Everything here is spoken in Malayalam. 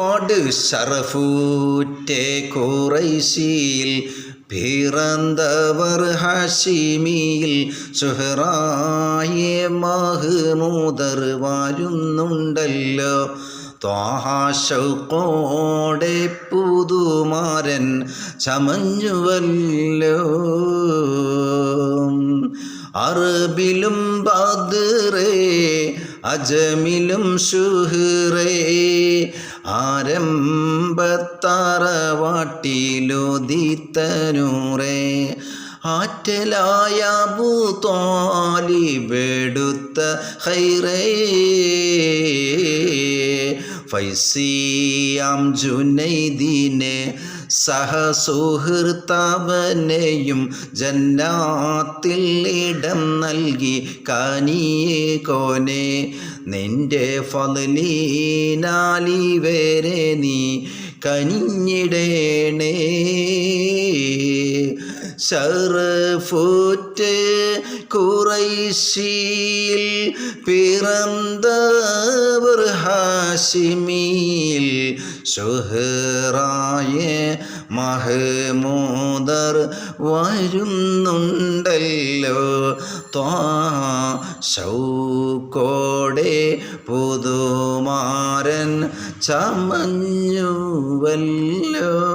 ഒരുപാട് ഷറഫൂറ്റേ കുറൈശിയിൽ പിറന്തവർ ഹാഷിമിയിൽ സുഹറായെ മഹ്മൂദർ വാരുന്നുണ്ടല്ലോ. ത്വാഹാശോടെ പുതുമാരൻ ചമഞ്ഞുവല്ലോ. അറബിലും ബദ്രേ അജമിലും ഷുഹ്റേ ആരംഭത്തറവാട്ടിലുദിത്തനൂറേ ആറ്റലായ വെടുത്ത ഹൈറേ. ഫൈസിയാം ജുനൈദീനെ സഹസുഹൃത്തവനെയും ജന്നാത്തിൽ ഇടം നൽകി. കാനിയെ കോനെ നിന്റെ ഫലീനാലി വരെ നീ കനിഞ്ഞിടേണേ. ഷറഫുറ്റ് കുറൈശിയിൽ പിറന്തവർ ഹാഷിമിയിൽ ഷുഹറായ മഹമൂദർ വരുന്നുണ്ടല്ലോ. ത്വാ ശൗക്കോടെ പുതുമാരൻ ചമഞ്ഞുവല്ലോ.